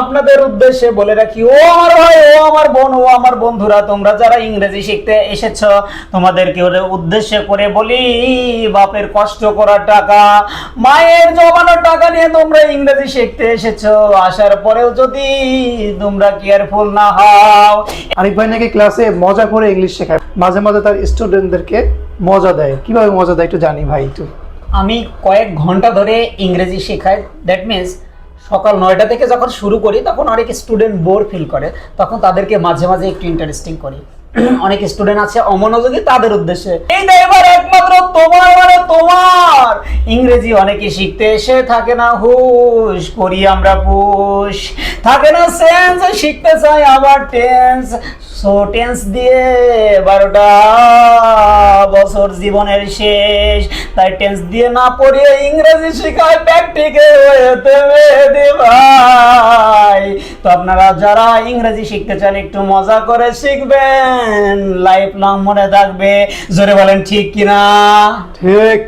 আপনাদের উদ্দেশ্যে বলে রাখি, ও আমার ভাই, ও আমার বোন, ও আমার বন্ধুরা, তোমরা যারা ইংরেজি শিখতে এসেছ, তোমাদেরকে উদ্দেশ্যে করে বলি, বাপের কষ্ট করার টাকা, মায়ের জমানো টাকা নিয়ে তোমরা ইংরেজি শিখতে এসেছ, আসার পরেও যদি তোমরা কেয়ারফুল না হও। আরিফ ভাই নাকি ক্লাসে মজা করে ইংলিশ শেখায়। মাঝে মাঝে তার স্টুডেন্টদেরকে মজা দেয়। কীভাবে মজা দেয় একটু জানি ভাই একটু। আমি কয়েক ঘণ্টা ধরে ইংরেজি শেখাই। দ্যাট মিনস সকাল নয়টা থেকে যখন শুরু করি, তখন অনেক স্টুডেন্ট বোর ফিল করে। তখন তাদেরকে মাঝে মাঝে একটু ইন্টারেস্টিং করি। অনেক স্টুডেন্ট আছে অমনোযোগী, তাদের উদ্দেশ্যে, এই এবার একমাত্র তোমার মানে তোমার! ইংরেজি অনেকে শিখতে এসে থাকে না, হুশ, করি আমরা পুশ। থাকে না সেন্স শিখতে চাই আবার টেন্স সো টেন্স দিয়ে বারোটা বছর জীবনের শেষ। তাই টেন্স দিয়ে না পড়িয়ে ইংরেজি শেখায় প্র্যাকটিকে ভাই। তো আপনারা যারা ইংরেজি শিখতে চান, একটু মজা করে শিখবেন। লাইফ লং মনে থাকবে। জোরে বলেন, ঠিক কিনা? ঠিক।